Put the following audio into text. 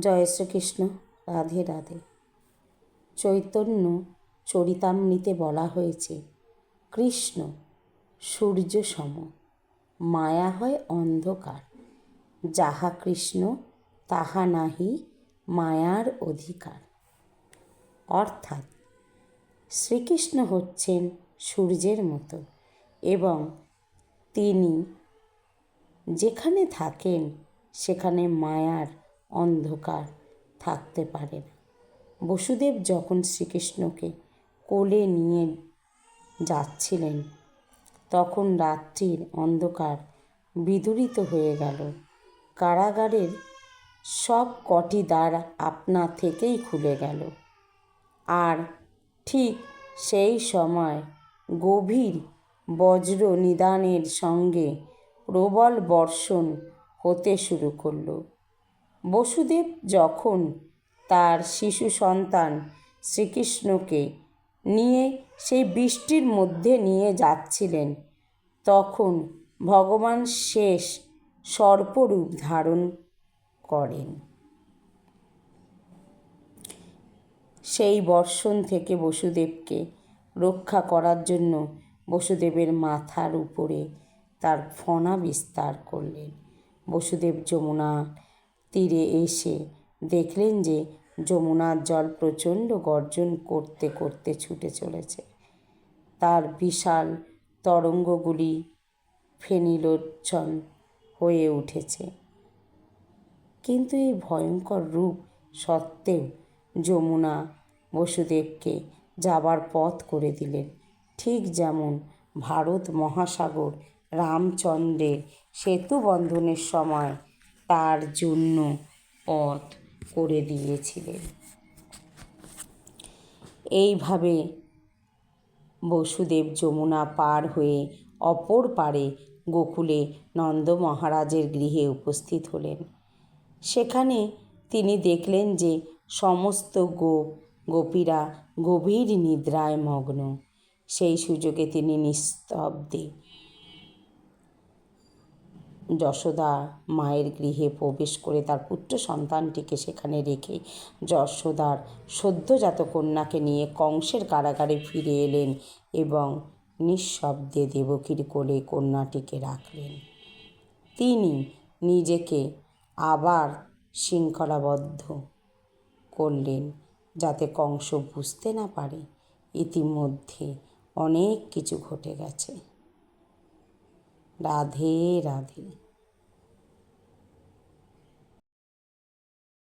জয় শ্রীকৃষ্ণ, রাধে রাধে। চৈতন্য চরিতামৃতে বলা হয়েছে, কৃষ্ণ সূর্য সম, মায়া হয় অন্ধকার। যাহা কৃষ্ণ, তাহা নাহি মায়ার অধিকার। অর্থাৎ শ্রীকৃষ্ণ হচ্ছেন সূর্যের মতো এবং তিনি যেখানে থাকেন, সেখানে মায়ার অন্ধকার থাকতে পারে না। বসুদেব যখন শ্রীকৃষ্ণকে কোলে নিয়ে যাচ্ছিলেন, তখন রাত্রির অন্ধকার বিদূরিত হয়ে গেল। কারাগারের সব কটি দ্বার আপনা থেকেই খুলে গেল। আর ঠিক সেই সময় গভীর বজ্র নিদানের সঙ্গে প্রবল বর্ষণ হতে শুরু করল। বসুদেব যখন তার শিশু সন্তান শ্রীকৃষ্ণকে নিয়ে সেই বৃষ্টির মধ্যে নিয়ে যাচ্ছিলেন, তখন ভগবান শেষ সর্পরূপ ধারণ করেন। সেই বর্ষণ থেকে বসুদেবকে রক্ষা করার জন্য বসুদেবের মাথার উপরে তার ফণা বিস্তার করলেন। বসুদেব যমুনা তীরে এসে দেখলেন যে যমুনার জল প্রচণ্ড গর্জন করতে করতে ছুটে চলেছে। তার বিশাল তরঙ্গগুলি ফেনিলোচ্ছন হয়ে উঠেছে। কিন্তু এই ভয়ঙ্কর রূপ সত্ত্বেও যমুনা বসুদেবকে যাবার পথ করে দিলেন। ঠিক যেমন ভারত মহাসাগর রামচন্দ্রের সেতু বন্ধনের সময় তার জন্য পথ করে দিয়েছিলেন। এইভাবে বসুদেব যমুনা পার হয়ে অপর পারে গোকুলে নন্দ মহারাজের গৃহে উপস্থিত হলেন। সেখানে তিনি দেখলেন যে সমস্ত গোপ গোপীরা গভীর নিদ্রায় মগ্ন। সেই সুযোগে তিনি নিস্তব্ধে যশোদা মায়ের গৃহে প্রবেশ করে তার পুত্র সন্তানটিকে সেখানে রেখে যশোদার সদ্যজাত কন্যাকে নিয়ে কংসের কারাগারে ফিরে এলেন এবং নিঃশব্দে দেবকীর কোলে কন্যাটিকে রাখলেন। তিনি নিজেকে আবার শৃঙ্খলাবদ্ধ করলেন যাতে কংস বুঝতে না পারে। ইতিমধ্যে অনেক কিছু ঘটে গেছে। রাধে রাধে।